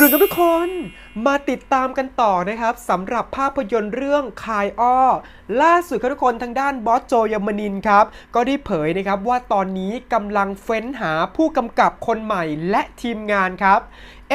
รุณครับทุกคน มาติดตามกันต่อนะครับสำหรับภาพยนตร์เรื่องคายอ้อ ล่าสุดครับทุกคนทางด้านบอสโจยมนินครับ ก็ได้เผยนะครับว่าตอนนี้กำลังเฟ้นหาผู้กำกับคนใหม่และทีมงานครับ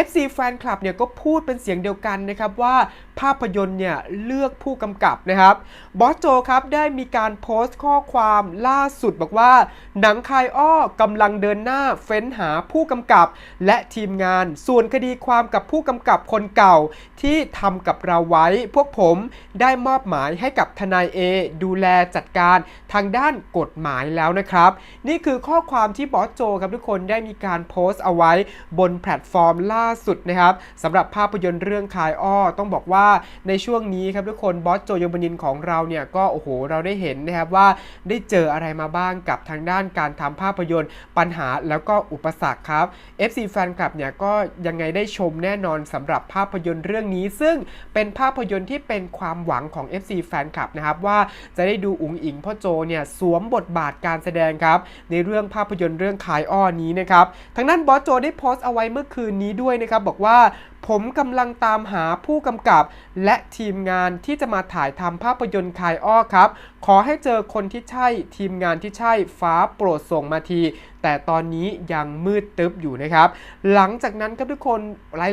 FC แฟนคลับเนี่ยก็พูดเป็นเสียงเดียวกันนะครับว่าภาพยนตร์เนี่ยเลือกผู้กำกับนะครับบอสโจครับได้มีการโพสต์ข้อความล่าสุดบอกว่า หนังคายอ้อกำลังเดินหน้าเฟ้นหาผู้กำกับ และทีมงานส่วนคดีความกับผู้กำกับคนเก่าที่ทำกับเราไว้ พวกผมได้มอบหมายให้กับทนายเอดูแลจัดการทางด้านกฎหมายแล้วนะครับ นี่คือข้อความที่บอสโจครับทุกคนได้มีการโพสต์เอาไว้ บนแพลตฟอร์มล่าสุดนะครับสำหรับภาพยนตร์เรื่องคายอ้อต้องบอกว่าในช่วงนี้ครับทุกคนบอสโจยมนินของเราเนี่ยก็โอ้โหเราได้เห็นนะครับว่าได้เจออะไรมาบ้างกับทางด้านการทำภาพยนตร์ ปัญหาแล้วก็อุปสรรคครับ FC แฟนคลับเนี่ยก็ยังไงได้ชมแน่นอนสำหรับภาพยยนตร์เรื่องนี้ ซึ่งเป็นภาพยนตร์ที่เป็นความหวังของ FC แฟนคลับนะครับว่าจะได้ดูอุ๋งอิงพ่อโจเนี่ยสวมบทบาทการแสดงครับในเรื่องภาพยนตร์เรื่องขายอ้อนี้นะครับทางด้านบอสโจได้โพสต์เอาไว้เมื่อคืนนี้ด้วยนะครับบอกว่าผมกำลังตามหาผู้กำกับ และทีมงานที่จะมาถ่ายทำภาพยนตร์คายอ้อครับ ขอให้เจอคนที่ใช่ทีมงานที่ใช่ฟ้าโปรดส่งมาที แต่ตอนนี้ยังมืดตึ๊บอยู่นะครับ หลังจากนั้นครับทุกคน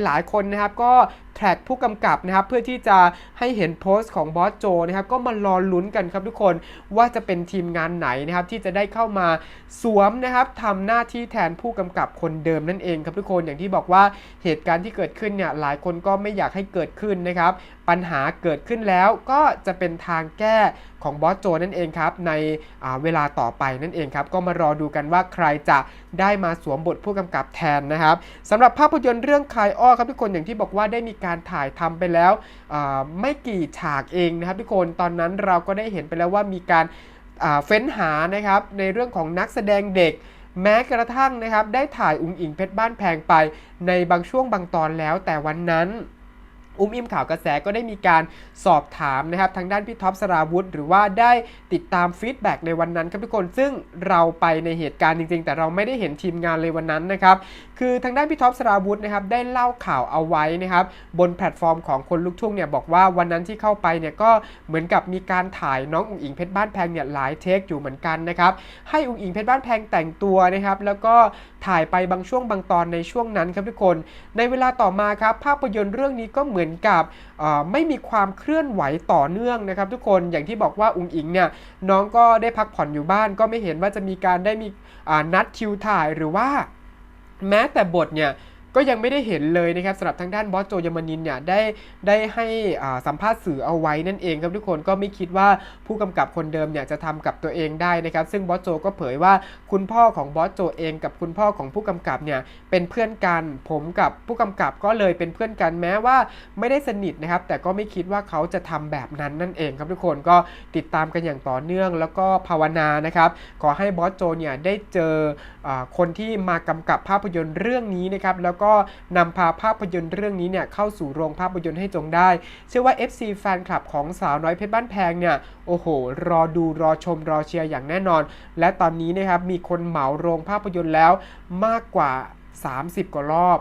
หลายๆ คนนะครับก็แท็กผู้กำกับนะครับเพื่อที่จะให้เห็นโพสต์ของบอสโจนะครับก็มารอลุ้นกันครับทุกคนว่าจะเป็นทีมงานไหนนะครับที่จะได้เข้ามาสวมนะครับทำหน้าที่แทนผู้กำกับคนเดิมนั่นเองครับทุกคนอย่างที่บอกว่าเหตุการณ์ที่เกิดขึ้นเนี่ยหลายคนก็ไม่อยากให้เกิดขึ้นนะครับ ปัญหาเกิดขึ้นแล้วก็จะเป็นทางแก้ของบอสโจนั่นเองครับ ในเวลาต่อไปนั่นเองครับ ก็มารอดูกันว่าใครจะได้มาสวมบทผู้กำกับแทนนะครับสำหรับภาพยนตร์เรื่องคายอ้อครับทุกคนอย่างที่บอกว่าได้มีการถ่ายทำไปแล้วไม่กี่ฉากเองนะครับทุกคนตอนนั้นเราก็ได้เห็นไปแล้วว่ามีการเฟ้นหานะครับในเรื่องของนักแสดงเด็กแม้กระทั่งนะครับได้ถ่ายอุ๋งอิงเพชรบ้านแพงไปในบางช่วงบางตอนแล้วแต่วันนั้น อุ้มอิ่มข่าวกระแสก็ได้มีการสอบถามนะครับทางด้านพี่ท็อปสราวุธ หรือว่าได้ติดตามฟีดแบ็กในวันนั้นครับทุกคนซึ่งเราไปในเหตุการณ์จริง ๆ แต่เราไม่ได้เห็นทีมงานเลยวันนั้นนะครับคือทางด้านพี่ท็อปสราวุธนะครับได้เล่าข่าวเอาไว้นะครับบนแพลตฟอร์มของคนลูกทุ่งเนี่ยบอกว่าวันนั้นที่เข้าไปเนี่ยก็เหมือนกับมีการถ่ายน้องอุ๋งอิงเพชรบ้านแพงเนี่ยหลายเทคอยู่เหมือนกันนะครับให้อุ๋งอิงเพชรบ้านแพงแต่งตัวนะครับแล้วก็ถ่ายไปบางช่วงบางตอนในช่วงนั้นครับทุกคน ในเวลาต่อมาครับภาพยนตร์เรื่องนี้ก็เหมือนมือนกับไม่มีความเคลื่อนไหวต่อเนื่องนะครับ ทุกคนอย่างที่บอกว่าอุงอิงเนี่ยน้องก็ได้พักผ่อนอยู่บ้าน ก็ไม่เห็นว่าจะมีการได้มีนัดคิวถ่ายหรือว่า แม้แต่บทเนี่ย ก็ยังไม่ได้เห็นเลยนะครับสำหรับทางด้านบอสโจยมานินเนี่ยได้ได้ให้สัมภาษณ์สื่อเอาไว้นั่นเองครับทุกคนก็ไม่คิดว่าผู้กำกับคนเดิมเนี่ยจะทำกับตัวเองได้นะครับ ซึ่งบอสโจก็เผยว่าคุณพ่อของบอสโจเองกับคุณพ่อของผู้กำกับเนี่ยเป็นเพื่อนกัน ผมกับผู้กำกับก็เลยเป็นเพื่อนกันแม้ว่าไม่ได้สนิทนะครับ แต่ก็ไม่คิดว่าเขาจะทำแบบนั้นนั่นเองครับทุกคนก็ติดตามกันอย่างต่อเนื่องแล้วก็ภาวนานะครับขอให้บอสโจเนี่ยได้เจออคนที่มากำกับภาพยนตร์เรื่องนี้นะครับแล้วก็นำพาภาพยนตร์เรื่องนี้เนี่ยเข้าสู่โรงภาพยนตร์ให้จงได้ เชื่อว่า FC แฟนคลับของสาวน้อยเพชรบ้านแพงเนี่ยโอ้โห รอดูรอชมรอเชียร์อย่างแน่นอน และตอนนี้นะครับมีคนเหมาโรงภาพยนตร์แล้วมากกว่า 30 กว่ารอบ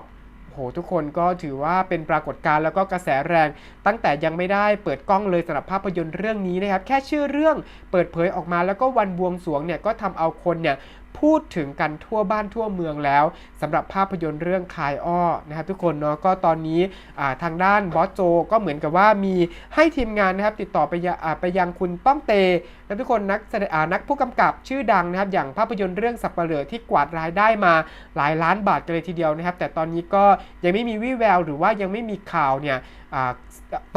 โหทุกคนก็ถือว่าเป็นปรากฏการณ์แล้วก็กระแสแรง ตั้งแต่ยังไม่ได้เปิดกล้องเลยสำหรับภาพยนตร์เรื่องนี้นะครับ แค่ชื่อเรื่องเปิดเผยออกมาแล้วก็วันบวงสรวงเนี่ยก็ทำเอาคนเนี่ย พูดถึงกันทั่วบ้านทั่วเมืองแล้วสำหรับภาพยนตร์เรื่องคายอ้อนะครับทุกคนเนาะก็ตอนนี้ทางด้านบอสโจก็เหมือนกับว่ามีให้ทีมงานนะครับติดต่อไปยังอ่าไปยังคุณป้องเตนะทุกคนนักแสดงนักผู้กำกับชื่อดังนะครับอย่างภาพยนตร์เรื่องสับปะเหร่อที่กวาดรายได้มาหลายล้านบาทกันเลยทีเดียวนะครับ แต่ตอนนี้ก็ยังไม่มีวี่แวว หรือว่ายังไม่มีข่าวเนี่ย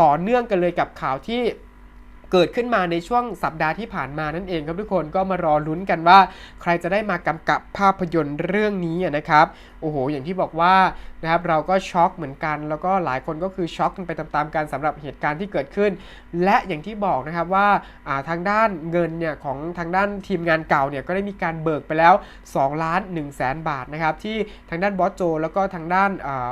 ต่อเนื่องกันเลยกับข่าวที่ เกิดขึ้นมาในช่วงสัปดาห์ที่ผ่านมานั่นเองครับทุกคนก็มารอลุ้นกันว่า ใครจะได้มากำกับภาพยนตร์เรื่องนี้นะครับโอ้โห อย่างที่บอกว่านะครับเราก็ช็อกเหมือนกัน แล้วก็หลายคนก็คือช็อกกันไปตามๆกันสำหรับเหตุการณ์ที่เกิดขึ้น และอย่างที่บอกนะครับว่าาทางด้านเงินเนี่ยของทางด้านทีมงานเก่าเนี่ยก็ได้มีการเบิกไปแล้ว2ล้าน1แสนบาทนะครับที่ทางด้านบอสโจ แล้วก็ทางด้านา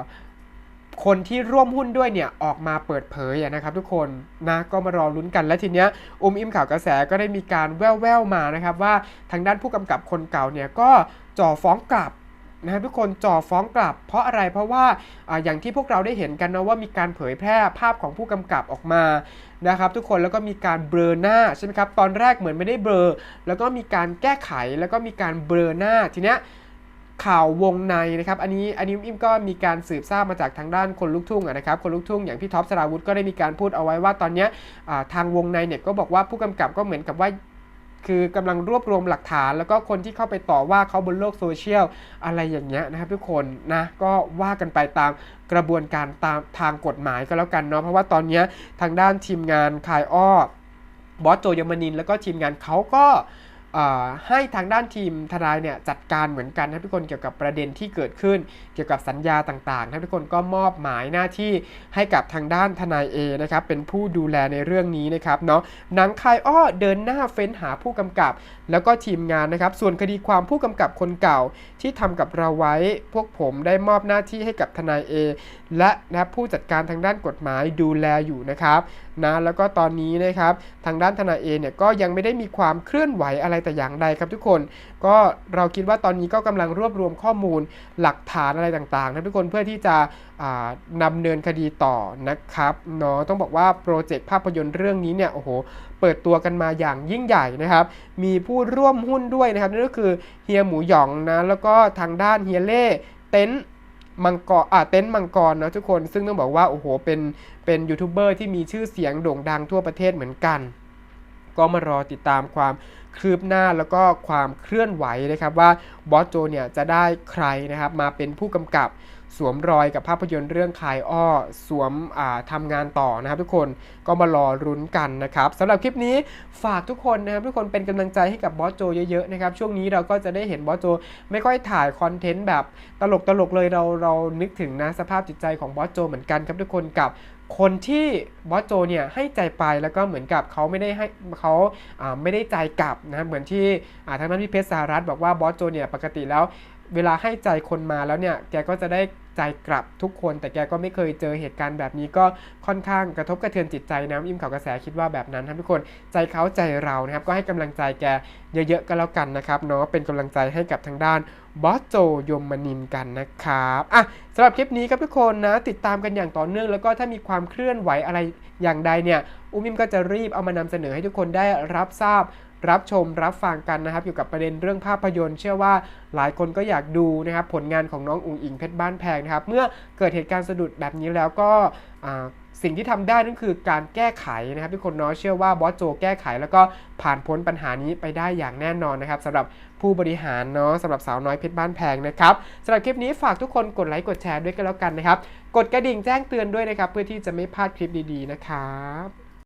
คนที่ร่วมหุ้นด้วยเนี่ยออกมาเปิดเผยนะครับทุกคนนะก็มารอลุ้นกันและทีเนี้ยอมอิมข่าวกระแสก็ได้มีการแว่วๆมานะครับว่าทางด้านผู้กำกับคนเก่าเนี่ยก็จ่อฟ้องกลับนะทุกคนจ่อฟ้องกลับ เพราะอะไรเพราะว่าออย่างที่พวกเราได้เห็นกันนะว่ามีการเผยแพร่ภาพของผู้กำกับออกมานะครับทุกคนแล้วก็มีการเบลอหน้าใช่ไหมครับตอนแรกเหมือนไม่ได้เบลอแล้วก็มีการแก้ไขแล้วก็มีการเบลอหน้าทีเนี้ย ข่าววงในนะครับ อันนี้อันนี้อิมก็มีการสืบทราบมาจากทางด้านคนลูกทุ่งนะครับ คนลูกทุ่งอย่างพี่ท็อปสราวุธก็ได้มีการพูดเอาไว้ว่าตอนนี้ทางวงในเนี่ยก็บอกว่าผู้กำกับก็เหมือนกับว่าคือกำลังรวบรวมหลักฐาน แล้วก็คนที่เข้าไปต่อว่าเขาบนโลกโซเชียลอะไรอย่างเงี้ยนะครับทุกคนนะก็ว่ากันไปตามกระบวนการตามทางกฎหมายก็แล้วกันเนาะเพราะว่าตอนนี้ทางด้านทีมงานคายอ้อบอสโจยมนิน แล้วก็ทีมงานเขาก็ ให้ทางด้านทีมทนายเนี่ยจัดการเหมือนกันนะทุกคนเกี่ยวกับประเด็นที่เกิดขึ้น เกี่ยวกับสัญญาต่างๆนะทุกคนก็มอบหมายหน้าที่ให้กับทางด้านทนายเอนะครับเป็นผู้ดูแลในเรื่องนี้นะครับเนาะหนังคายอ้อเดินหน้าเฟ้นหาผู้กำกับ แล้วก็ทีมงานนะครับส่วนคดีความผู้กำกับคนเก่าที่ทำกับเราไว้ พวกผมได้มอบหน้าที่ให้กับทนายเอและนะผู้จัดการทางด้านกฎหมายดูแลอยู่นะครับนะแล้วก็ตอนนี้นะครับทางด้านทนายเอเนี่ยก็ยังไม่ได้มีความเคลื่อนไหวอะไรแต่อย่างใดครับทุกคน ก็เราคิดว่าตอนนี้ก็กำลังรวบรวมข้อมูลหลักฐานอะไรต่างๆนะทุกคนเพื่อที่จะอ่านำเนินคดีต่อนะครับเนาะต้องบอกว่าโปรเจกต์ภาพยนตร์เรื่องนี้เนี่ยโอ้โหเปิดตัวกันมาอย่างยิ่งใหญ่นะครับ มีผู้ร่วมหุ้นด้วยนะครับนั่นก็คือเฮียหมูหยองนะแล้วก็ทางด้านเฮียเล่เต็นมังกรอ่าเต็นท์มังกรนะทุกคนซึ่งต้องบอกว่าโอ้โหเป็นเป็นยูทูบเบอร์ที่มีชื่อเสียงโด่งดังทั่วประเทศเหมือนกัน ก็มารอติดตามความคืบหน้าแล้วก็ความเคลื่อนไหวนะครับว่าบอสโจเนี่ยจะได้ใครนะครับมาเป็นผู้กำกับสวมรอยกับภาพยนตร์เรื่องคายอ้อสวมอ่าทำงานต่อนะครับ ทุกคนก็มารอรุ้นกันนะครับสำหรับคลิปนี้ฝากทุกคนนะครับทุกคนเป็นกำลังใจให้กับบอสโจเยอะๆนะครับช่วงนี้เราก็จะได้เห็นบอสโจ ไม่ค่อยถ่ายคอนเทนต์แบบตลกๆเลยเราเรานึกถึงนะสภาพจิตใจของบอสโจเหมือนกันครับทุกคนกับ คนที่บอสโจเนี่ยให้ใจไปแล้วก็เหมือนกับเขาไม่ได้ให้เขาไม่ได้ใจกลับนะเหมือนที่อ่าทางด้านพี่เพชรสหรัฐบอกว่าบอสโจเนี่ยปกติแล้วเวลาให้ใจคนมาแล้วเนี่ยแกก็จะได้ ใจกลับทุกคน แต่แกก็ไม่เคยเจอเหตุการณ์แบบนี้ก็ค่อนข้างกระทบกระเทือนจิตใจนะอิมข่าวกระแสคิดว่าแบบนั้นครับทุกคนใจเขาใจเรานะครับก็ให้กำลังใจแกเยอะๆก็แล้วกันนะครับเนาะเป็นกำลังใจให้กับทางด้านบอสโจยมมนินกันนะครับอะสำหรับคลิปนี้ครับทุกคนนะติดตามกันอย่างต่อเนื่อง แล้วก็ถ้ามีความเคลื่อนไหวอะไรอย่างใดเนี่ยอุ้มอิมก็จะรีบเอามานำเสนอให้ทุกคนได้รับทราบ รับชมรับฟังกันนะครับเกี่กับประเด็นเรื่องภาพยนตร์ เชื่อว่าหลายคนก็อยากดูนะครับ ผลงานของน้องอุ๋งอิงเพชรบ้านแพงนะครับ เมื่อเกิดเหตุการณ์สะดุดแบบนี้แล้วก็สิ่งที่ทำได้นั่นคือการแก้ไขนะครับทุกคนเนาะเชื่อว่าบอสโจแก้ไข แล้วก็ผ่านพ้นปัญหานี้ไปได้อย่างแน่นอนนะครับสำหรับผู้บริหารเนาะสำหรับสาวน้อยเพชรบ้านแพงนะครับสำหรับคลิปนี้ฝากทุกคนกดไลค์กดแชร์ด้วยกันแล้วกันนะครับ กดกระดิ่งแจ้งเตือนด้วยนะครับ เพื่อที่จะไม่พลาดคลิปดีๆนะครับ